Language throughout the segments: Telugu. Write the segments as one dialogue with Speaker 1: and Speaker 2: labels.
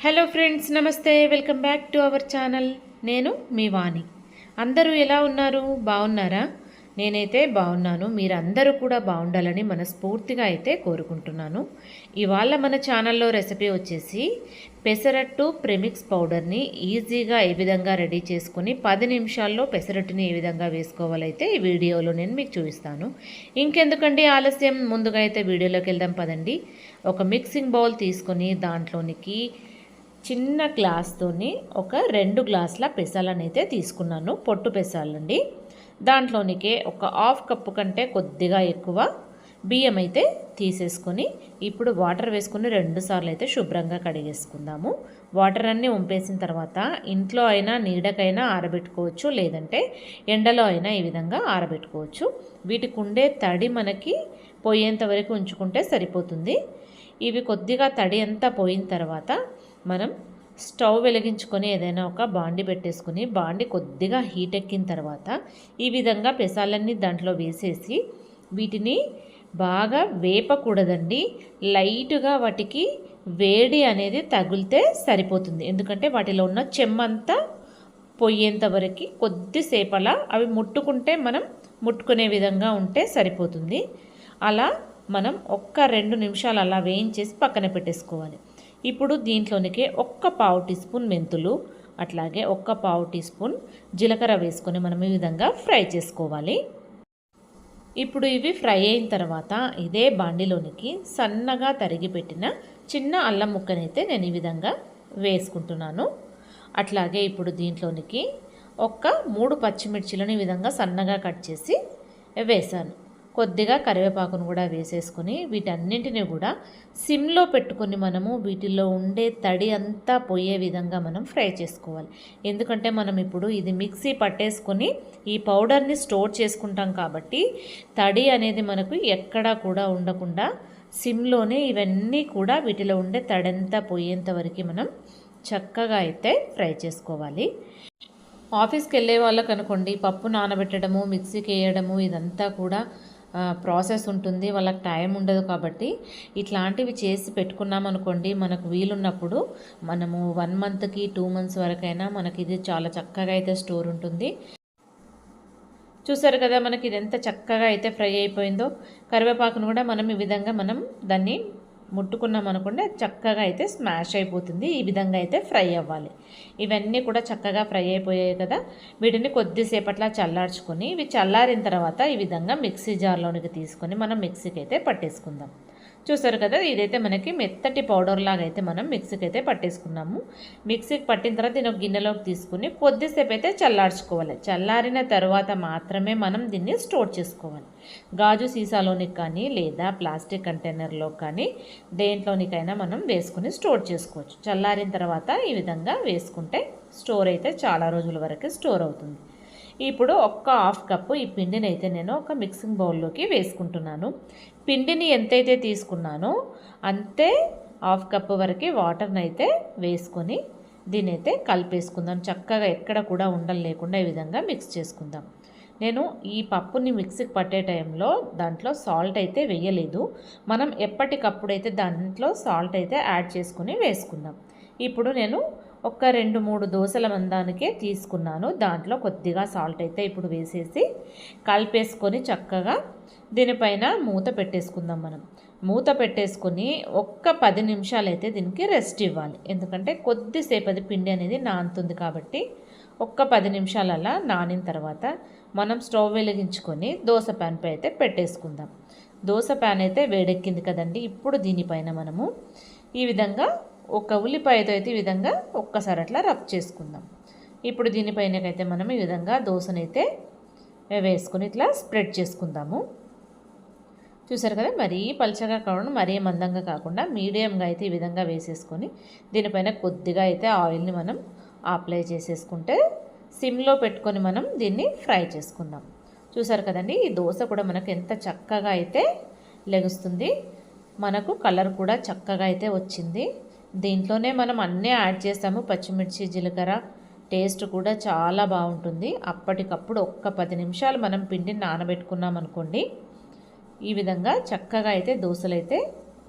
Speaker 1: హలో ఫ్రెండ్స్ నమస్తే welcome back to our channel నేను మీ వాణి. అందరూ ఎలా ఉన్నారు? బాగున్నారా? నేనైతే బాగున్నాను. మీరందరూ కూడా బాగుండాలని మనస్ఫూర్తిగా అయితే కోరుకుంటున్నాను. ఇవాళ మన ఛానల్లో రెసిపీ వచ్చేసి పెసరట్టు ప్రెమిక్స్ పౌడర్ని ఈజీగా ఏ విధంగా రెడీ చేసుకుని పది నిమిషాల్లో పెసరట్టుని ఏ విధంగా వేసుకోవాలైతే ఈ వీడియోలో నేను మీకు చూపిస్తాను. ఇంకెందుకండి ఆలస్యం? ముందుగా అయితే వీడియోలోకి వెళ్దాం పదండి. ఒక మిక్సింగ్ బౌల్ తీసుకొని దాంట్లోనికి చిన్న గ్లాస్తోని ఒక రెండు గ్లాసుల పెసాలనైతే తీసుకున్నాను. పొట్టు పెసాలండి. దాంట్లోనికే ఒక హాఫ్ కప్పు కంటే కొద్దిగా ఎక్కువ బియ్యం అయితే తీసేసుకొని ఇప్పుడు వాటర్ వేసుకుని రెండు సార్లు అయితే శుభ్రంగా కడిగేసుకుందాము. వాటర్ అన్నీ వంపేసిన తర్వాత ఇంట్లో అయినా నీడకైనా ఆరబెట్టుకోవచ్చు. లేదంటే ఎండలో అయినా ఈ విధంగా ఆరబెట్టుకోవచ్చు. వీటికి ఉండే తడి మనకి పోయేంత వరకు ఉంచుకుంటే సరిపోతుంది. ఇవి కొద్దిగా తడి అంతా పోయిన తర్వాత మనం స్టవ్ వెలిగించుకొని ఏదైనా ఒక బాండి పెట్టేసుకుని బాండి కొద్దిగా హీట్ ఎక్కిన తర్వాత ఈ విధంగా పెసాలన్నీ దాంట్లో వేసేసి వీటిని బాగా వేపకూడదండి. లైట్గా వాటికి వేడి అనేది తగిలితే సరిపోతుంది. ఎందుకంటే వాటిలో ఉన్న చెమ్మంతా పొయ్యేంత వరకు కొద్దిసేపలా అవి ముట్టుకుంటే మనం ముట్టుకునే విధంగా ఉంటే సరిపోతుంది. అలా మనం ఒక్క రెండు నిమిషాలు అలా వేయించేసి పక్కన పెట్టేసుకోవాలి. ఇప్పుడు దీంట్లోనికి ఒక్క పావు టీ స్పూన్ మెంతులు అట్లాగే ఒక్క పావు టీ స్పూన్ జీలకర్ర వేసుకొని మనం ఈ విధంగా ఫ్రై చేసుకోవాలి. ఇప్పుడు ఇవి ఫ్రై అయిన తర్వాత ఇదే బాండిలోనికి సన్నగా తరిగి పెట్టిన చిన్న అల్లం ముక్కనైతే నేను ఈ విధంగా వేసుకుంటున్నాను. అట్లాగే ఇప్పుడు దీంట్లోనికి ఒక్క మూడు పచ్చిమిర్చిలను ఈ విధంగా సన్నగా కట్ చేసి వేశాను. కొద్దిగా కరివేపాకును కూడా వేసేసుకొని వీటన్నింటినీ కూడా సిమ్లో పెట్టుకొని మనము వీటిల్లో ఉండే తడి అంతా పోయే విధంగా మనం ఫ్రై చేసుకోవాలి. ఎందుకంటే మనం ఇప్పుడు ఇది మిక్సీ పట్టేసుకొని ఈ పౌడర్ని స్టోర్ చేసుకుంటాం కాబట్టి తడి అనేది మనకు ఎక్కడా కూడా ఉండకుండా సిమ్లోనే ఇవన్నీ కూడా వీటిలో ఉండే తడంతా పోయేంత వరకు మనం చక్కగా అయితే ఫ్రై చేసుకోవాలి. ఆఫీస్కి వెళ్ళే వాళ్ళకి అనుకోండి పప్పు నానబెట్టడము మిక్సీకి వేయడము ఇదంతా కూడా ప్రాసెస్ ఉంటుంది వాళ్ళకి టైం ఉండదు కాబట్టి ఇట్లాంటివి చేసి పెట్టుకున్నాం అనుకోండి మనకు వీలున్నప్పుడు మనము వన్ మంత్కి టూ మంత్స్ వరకైనా మనకి ఇది చాలా చక్కగా అయితే స్టోర్ ఉంటుంది. చూసారు కదా మనకి ఇది ఎంత చక్కగా అయితే ఫ్రై అయిపోయిందో కరివేపాకును కూడా మనం ఈ విధంగా మనం దాన్ని ముట్టుకున్నాం అనుకుంటే చక్కగా అయితే స్మాష్ అయిపోతుంది. ఈ విధంగా అయితే ఫ్రై అవ్వాలి. ఇవన్నీ కూడా చక్కగా ఫ్రై అయిపోయాయి కదా. వీటిని కొద్దిసేపట్లా చల్లార్చుకొని ఇవి చల్లారిన తర్వాత ఈ విధంగా మిక్సీ జార్లోనికి తీసుకొని మనం మిక్సీకి అయితే పట్టేసుకుందాం. చూసారు కదా ఇదైతే మనకి మెత్తటి పౌడర్ లాగా అయితే మనం మిక్సీకి అయితే పట్టేసుకున్నాము. మిక్సీకి పట్టిన తర్వాత దీని ఒక గిన్నెలోకి తీసుకుని కొద్దిసేపు అయితే చల్లార్చుకోవాలి. చల్లారిన తర్వాత మాత్రమే మనం దీన్ని స్టోర్ చేసుకోవాలి. గాజు సీసాలోనికి కానీ లేదా ప్లాస్టిక్ కంటైనర్లో కానీ దేంట్లోనికైనా మనం వేసుకుని స్టోర్ చేసుకోవచ్చు. చల్లారిన తర్వాత ఈ విధంగా వేసుకుంటే స్టోర్ అయితే చాలా రోజుల వరకు స్టోర్ అవుతుంది. ఇప్పుడు ఒక్క హాఫ్ కప్పు ఈ పిండిని అయితే నేను ఒక మిక్సింగ్ బౌల్లోకి వేసుకుంటున్నాను. పిండిని ఎంతైతే తీసుకున్నానో అంతే హాఫ్ కప్పు వరకు వాటర్ని అయితే వేసుకొని దీని అయితే కలిపేసుకుందాం. చక్కగా ఎక్కడ కూడా ఉండలు లేకుండా ఈ విధంగా మిక్స్ చేసుకుందాం. నేను ఈ పప్పుని మిక్సీకి పట్టే టైంలో దాంట్లో సాల్ట్ అయితే వేయలేదు. మనం ఎప్పటికప్పుడైతే దాంట్లో సాల్ట్ అయితే యాడ్ చేసుకుని వేసుకుందాం. ఇప్పుడు నేను ఒక రెండు మూడు దోశల మందానికే తీసుకున్నాను. దాంట్లో కొద్దిగా సాల్ట్ అయితే ఇప్పుడు వేసేసి కలిపేసుకొని చక్కగా దీనిపైన మూత పెట్టేసుకుందాం మనం. మూత పెట్టేసుకొని ఒక్క పది నిమిషాలు అయితే దీనికి రెస్ట్ ఇవ్వాలి. ఎందుకంటే కొద్దిసేపు అది పిండి అనేది నానుతుంది కాబట్టి ఒక్క పది నిమిషాలలా నానిన తర్వాత మనం స్టవ్ వెలిగించుకొని దోశ ప్యాన్పై అయితే పెట్టేసుకుందాం. దోశ ప్యాన్ అయితే వేడెక్కింది కదండి. ఇప్పుడు దీనిపైన మనము ఈ విధంగా ఒక ఉల్లిపాయతో అయితే ఈ విధంగా ఒక్కసారి అట్లా రబ్ చేసుకుందాం. ఇప్పుడు దీనిపైనకైతే మనం ఈ విధంగా దోశనైతే వేసుకొని ఇట్లా స్ప్రెడ్ చేసుకుందాము. చూసారు కదా మరీ పలచగా కాకుండా మరీ మందంగా కాకుండా మీడియంగా అయితే ఈ విధంగా వేసేసుకొని దీనిపైన కొద్దిగా అయితే ఆయిల్ని మనం అప్లై చేసేసుకుంటే సిమ్లో పెట్టుకొని మనం దీన్ని ఫ్రై చేసుకుందాం. చూసారు కదండి ఈ దోశ కూడా మనకు ఎంత చక్కగా అయితే లెగుస్తుంది. మనకు కలర్ కూడా చక్కగా అయితే వచ్చింది. దీంట్లోనే మనం అన్నీ యాడ్ చేస్తాము పచ్చిమిర్చి జీలకర్ర టేస్ట్ కూడా చాలా బాగుంటుంది. అప్పటికప్పుడు ఒక్క పది నిమిషాలు మనం పిండిని నానబెట్టుకున్నాం అనుకోండి ఈ విధంగా చక్కగా అయితే దోశలు అయితే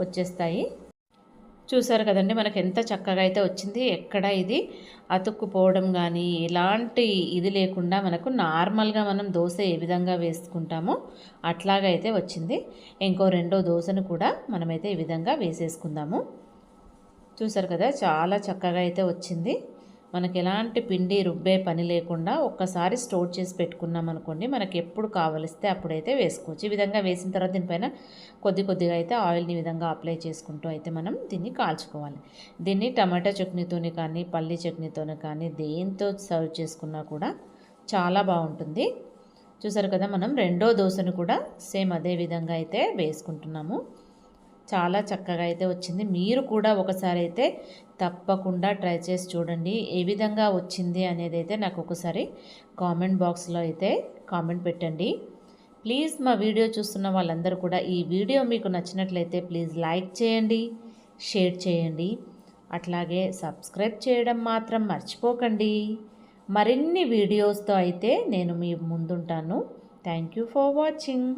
Speaker 1: వచ్చేస్తాయి. చూసారు కదండి మనకు ఎంత చక్కగా అయితే వచ్చింది ఎక్కడ ఇది అతుక్కుపోవడం కానీ ఎలాంటి ఇది లేకుండా మనకు నార్మల్గా మనం దోశ ఏ విధంగా వేసుకుంటామో అట్లాగైతే వచ్చింది. ఇంకో రెండో దోశను కూడా మనమైతే ఈ విధంగా వేసేసుకుందాము. చూసారు కదా చాలా చక్కగా అయితే వచ్చింది. మనకి ఎలాంటి పిండి రుబ్బే పని లేకుండా ఒక్కసారి స్టోర్ చేసి పెట్టుకున్నాం అనుకోండి మనకి ఎప్పుడు కావలిస్తే అప్పుడైతే వేసుకోవచ్చు. ఈ విధంగా వేసిన తర్వాత దీనిపైన కొద్ది కొద్దిగా అయితే ఆయిల్ని విధంగా అప్లై చేసుకుంటూ అయితే మనం దీన్ని కాల్చుకోవాలి. దీన్ని టమాటా చట్నీతోని కానీ పల్లీ చట్నీతోని కానీ దేంతో సర్వ్ చేసుకున్నా కూడా చాలా బాగుంటుంది. చూసారు కదా మనం రెండో దోశను కూడా సేమ్ అదే విధంగా అయితే వేసుకుంటున్నాము. చాలా చక్కగా అయితే వచ్చింది. మీరు కూడా ఒకసారి అయితే తప్పకుండా ట్రై చేసి చూడండి. ఏ విధంగా వచ్చింది అనేది అయితే నాకు ఒకసారి కామెంట్ బాక్స్లో అయితే కామెంట్ పెట్టండి. ప్లీజ్ మా వీడియో చూస్తున్న వాళ్ళందరూ కూడా ఈ వీడియో మీకు నచ్చినట్లయితే ప్లీజ్ లైక్ చేయండి షేర్ చేయండి. అట్లాగే సబ్స్క్రైబ్ చేయడం మాత్రం మర్చిపోకండి. మరిన్ని వీడియోస్తో అయితే నేను మీ ముందుంటాను. Thank you for watching.